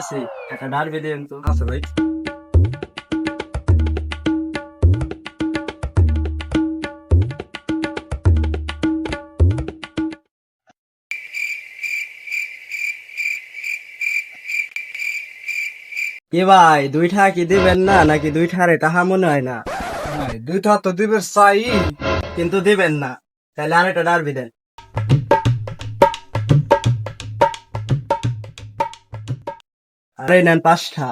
আছে একটা ডারবি দেন তো। আচ্ছা ভাই। কি ভাই দুইটা কি দিবেন না নাকি দুই দুইটারে টাহা মনে হয় না? ভাই দুইটা তো দিবের চাই। কিন্তু দিবেন না। তাহলে আরেকটা ডারবি দেন আরে নেন পাঁচটা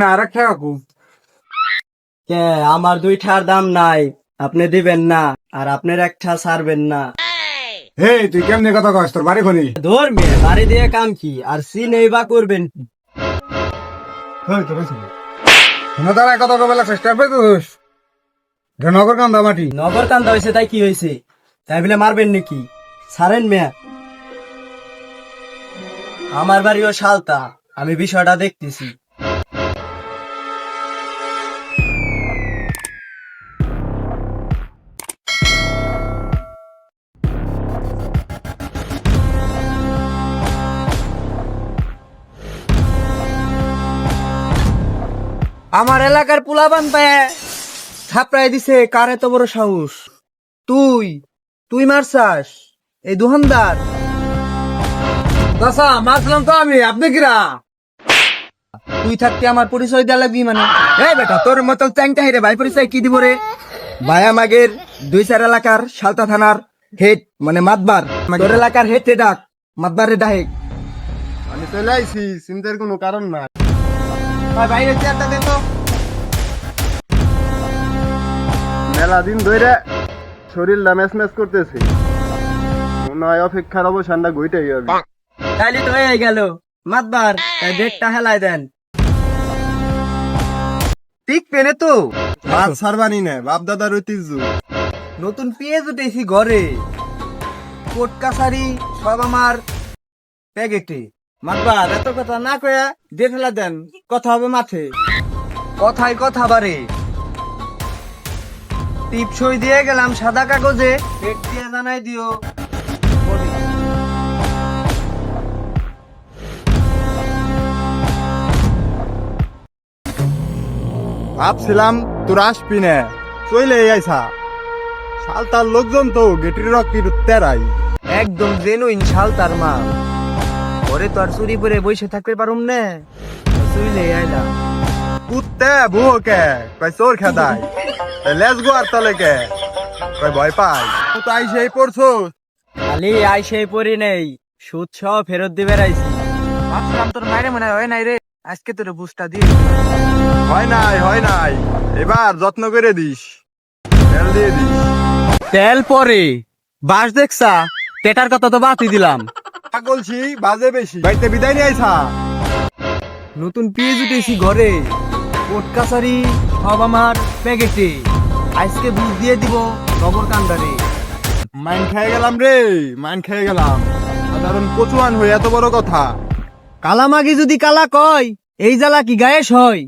না আর একটা কাকু কে আমার দুইটার দাম নাই আপনি দিবেন না আর আপনার একটা ছাড়বেন না। হে তুই কেমনে কথা কস তোর বাড়ি খনি ধর্মে বাড়ি দিয়ে কাম কি আর সিনেই বা করবেন কি? শোনো তারা কথা কবে লাগছে নগর কান্দা মাটি। নগর কান্দা হয়েছে তাই কি হয়েছে? তাই বলে মারবেন নাকি? ছাড়েন মেয়া। আমার বাড়িও শালতা আমি বিষয়টা দেখতেছি। আমার এলাকার পুলাবান পায় থাপড়াই দিছে কার এত বড় সাহস? তুই তুই মারছাস? এই দুহানদার। দাসা মারছিলাম তো আমি আপনি কিরা? তুই থাকতে আমার পরিচয় দেওয়া লাগবি মানে। এই বেটা তোর মতো চ্যাংটা হেরে ভাই পরিচয় কি দিব রে? ভাই আমাগের দুই চার এলাকার সালতা থানার হেড মানে মাতবার। তোর এলাকার হেড ডাক মাতবারে ডাহেক। আমি চলে আইছি চিন্তার কোনো কারণ না বাইরে চেয়ারটা দে তো। মেলা দিন ধরে শরীরটা ম্যাচ ম্যাচ করতেছে। মনে হয় অপেক্ষার অবসানটা ঘুইটাই হবে। তাইলে তো হয়ে গেল। মাতবার তাই ডেটটা হেলাই দেন। ঠিক পেনে তো। মাছ সারবানি না বাপ দাদার ঐতিহ্য। নতুন পেঁয়াজ উঠেছি ঘরে। কোট কাছারি সব আমার। প্যাকেটে। মাতবার এত কথা না কয়া দিয়ে ফেলা দেন। কথা হবে মাঠে। কথাই কথা বারে টিপ সই দিয়ে গেলাম সাদা কাগজে। পেট দিয়ে জানাই দিও। ভাবছিলাম তোর আসবি না। চলে আইসা। সালতার লোকজন তো গেটির রকির তেরাই একদম জেনুইন শাল তার মা। ওরে তো আর চুরি পরে বসে থাকতে পারুম না। চুইলে আইলাম কুত্তে বুয়ো কে কই চোর খেদাই লেস গো আর তলে কে? কই ভয় পাই। তো তাই সেই পড়ছো? খালি আইসে পরি নেই। সুদ সহ ফেরত দিবে রাইছি। ভাবছিলাম তোর মায়ের মনে হয় নাই রে। আজকে তোর বুঝটা দিয়ে হয় নাই হয় নাই। এবার যত্ন করে দিস। তেল দিয়ে দিস। তেল পরে। বাস দেখছা পেটার কথা তো বাতি দিলাম। বলছি বাজে বেশি। বাড়িতে বিদায় নিয়ে আইসা। নতুন পেজ উঠেছি ঘরে। কোট কাছারি সব আমার প্যাকেটে। আজকে বুঝ দিয়ে দিব নগর কান্দারে মাইন খেয়ে গেলাম রে মাইন খেয়ে গেলাম। সাধারণ কচুয়ান হয়ে এত বড় কথা। কালামাগি যদি কালা কয়, এই জ্বালা কি গায়েস হয়?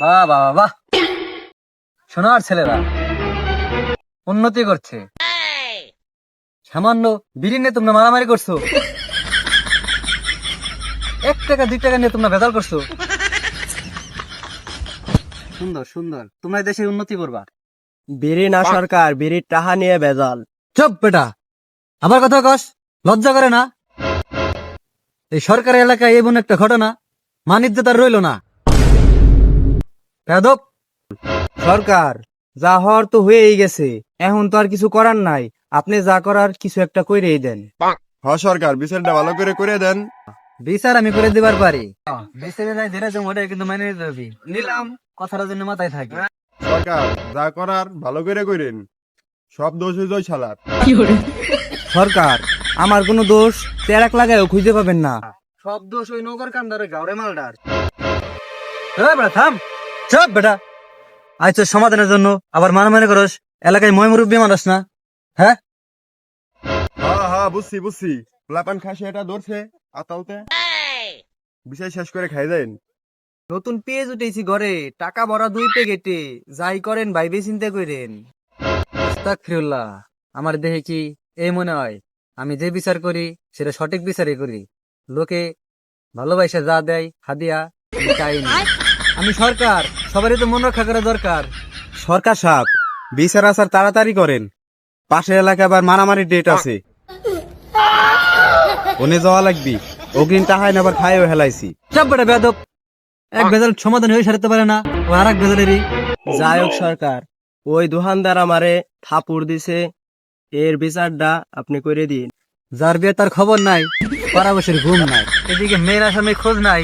বাহ বাহ বাহ সোনার ছেলেরা, উন্নতি করছে। সামান্য বিড়ি নিয়ে তোমরা মারামারি করছ। এক টাকা দুই টাকা নিয়ে তোমরা ভেজাল করছ। সুন্দর সুন্দর। তোমরা দেশের উন্নতি করবা। বিড়ি না সরকার বিড়ির টাহা নিয়ে ভেজাল। চুপ বেটা। আবার কথা কস লজ্জা করে না? এই সরকারি এলাকায় এমন একটা ঘটনা মানিজ্য তার রইল না। সরকার যা হওয়ার তো হয়েই গেছে। এখন তো আর কিছু করার নাই। আপনি যা করার কিছু একটা কইরেই দেন। হ সরকার বিচারটা ভালো করে করে দেন। বিচার আমি করে দিবার পারি। বিচারে নাই ধীরে ওটা কিন্তু মানে নিতে হবে নিলাম কথাটা জন্য মাথায় থাকে। সরকার যা করার ভালো করে করেন সব দোষ হয়ে যায় শালার। সরকার আমার কোনো দোষ তেরাক লাগায়ও খুঁজে পাবেন না। সব দোষ ওই নগর কান্দারে গাউরে মালদার বেটা থাম। চপ বেটা। আজ তোর সমাধানের জন্য। আবার মারামারি করস এলাকায় ময় মুরব্বী মানুষ না। হ্যাঁ? হ্যাঁ হ্যাঁ বুঝছি বুঝছি। পোলাপান খাসি এটা ধরছে আতালতে বিষয় শেষ করে খাই দেন। নতুন পেজ উঠেছি ঘরে টাকা ভরা দুই প্যাকেটে যাই করেন ভাইবে চিন্তা করেন। আস্তাগফিরুল্লাহ আমার দেহে কি এই মনে হয়? আমি যে বিচার করি সেটা সঠিক বিচারই করি। লোকে ভালোবাসা যা দেয় হাদিয়া আমি চাই না। আমি সরকার সবারই তো মন রক্ষা করা দরকার। সরকার সাহেব বিচার আচার তাড়াতাড়ি করেন। পাশের এলাকায় আবার মারামারি ডেট আছে। ওনে যাওয়া লাগবি। অগ্রিম তাহাই আবার খাইও হেলাইছি। সব বেটা বেদব এক বেজাল সমাধান হয়ে সারতে পারে না। ও আর এক বেজালেরই যাই হোক সরকার। ওই দোকানদার আমারে থাপুর দিছে। এর বিচারটা আপনি করে দিন। যার বিয়ে তার খবর নাই পারাবসের ঘুম নাই। এদিকে মেয়ের আসামে খোঁজ নাই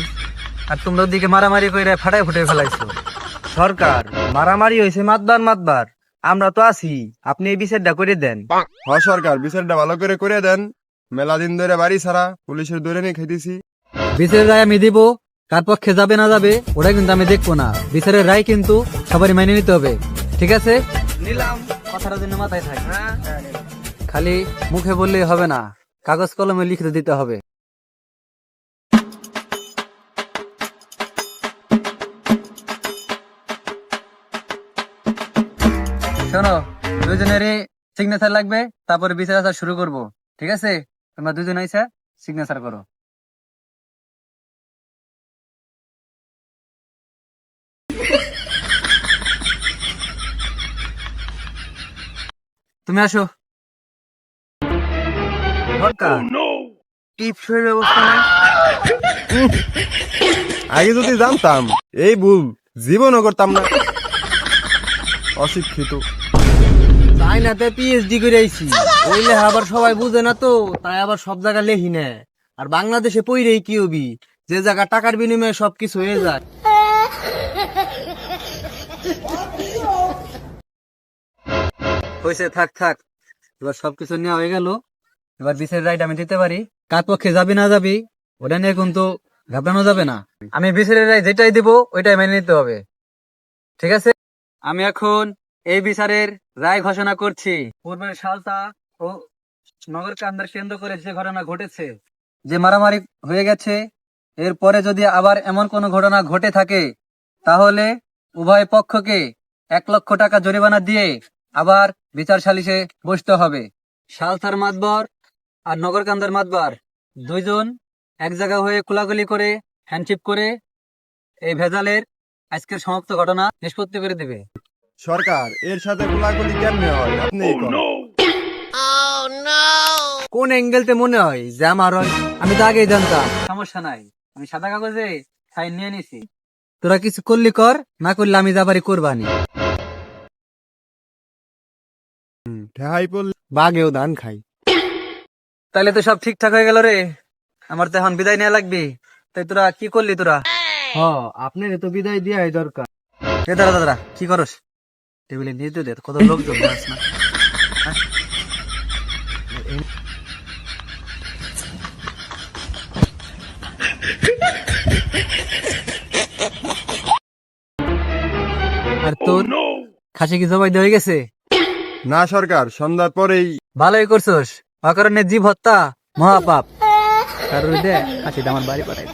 আর তোমরা ওদিকে মারামারি করে ফাটাই ফুটে ফেলাইছো। সরকার মারামারি হয়েছে মাতবার মাতবার। আমরা তো আছি আপনি এই বিচারটা করে দেন। হ সরকার বিচারটা ভালো করে করে দেন। মেলা দিন ধরে বাড়ি ছাড়া পুলিশের ধরে নিয়ে খেতেছি। বিচারের রায় আমি দিব কার পক্ষে যাবে না যাবে ওটা কিন্তু আমি দেখব না। বিচারের রায় কিন্তু সবারই মেনে নিতে হবে ঠিক আছে? নিলাম। কথাটা জন্য মাথায় থাকে। খালি মুখে বললেই হবে না কাগজ কলমে লিখে দিতে হবে। শোনো দুজনেরই সিগনেচার লাগবে তারপরে বিচার আচার শুরু করব ঠিক আছে? তোমরা দুজন আইসা সিগনেচার করো। তুমি আসো। ব্যবস্থা নাই আগে যদি জানতাম এই ভুল জীবনও করতাম না। অশিক্ষিত। তাই না তে পিএইচডি করে আইছি। ওই আবার সবাই বুঝে না তো, তাই আবার সব জায়গা লেখি না। আর বাংলাদেশে পইরেই কি হবি? যে জায়গা টাকার বিনিময়ে সবকিছু হয়ে যায়। হয়েছে থাক থাক। এবার সবকিছু নেওয়া হয়ে গেল। এবার বিশের রাইড আমি দিতে পারি। কার পক্ষে যাবি না যাবি, ওটা নিয়ে কিন্তু ঘাবড়ানো যাবে না। আমি বিশের রায় যেটাই দিব, ওইটাই মেনে নিতে হবে। ঠিক আছে? আমি এখন এই বিচারের রায় ঘোষণা করছি। পূর্বের সালতা ও নগর কান্দার কেন্দ্র করে যে ঘটনা ঘটেছে, যে মারামারি হয়ে গেছে, এরপরে যদি আবার এমন কোনো ঘটনা ঘটে থাকে, তাহলে উভয় পক্ষকে এক লক্ষ টাকা জরিমানা দিয়ে আবার বিচার সালিশে বসতে হবে। সালতার মাতবর আর নগরকান্দার মাতবার দুইজন এক জায়গা হয়ে কোলাগুলি করে হ্যান্ডশিপ করে এই ভেজালের আজকের সমাপ্ত ঘটনা নিষ্পত্তি করে দেবে। সরকার এর সাথে গোলাগুলি কেমনে হয়? আপনি কোন। অ্যাঙ্গেলতে মনে হয় যে আমার হয়? আমি তো আগেই জানতাম। সমস্যা নাই। আমি সাদা কাগজে সাইন নিয়ে নিছি। তোরা কিছু করলি কর না করলে আমি যাবারই করবানি। ঠেহাই পড়লে বাঘেও ধান খাই তাহলে তো সব ঠিকঠাক হয়ে গেল রে। আমার তো এখন বিদায় নেওয়া লাগবে। তাই তোরা কি করলি তোরা? হ আপনার তো বিদায় দেওয়াই দরকার। এ দাঁড়া দাঁড়া কি করস? টেবিলে নিয়ে দে কত লোকজন যাস না। হ্যাঁ? আর তোর খাসি কি জবাই হয়ে গেছে? না সরকার সন্ধ্যার পরেই। ভালোই করছস। অকারণে জীব হত্যা মহাপাপ। কারণ দে খাসিটা আমার বাড়ি পাঠাই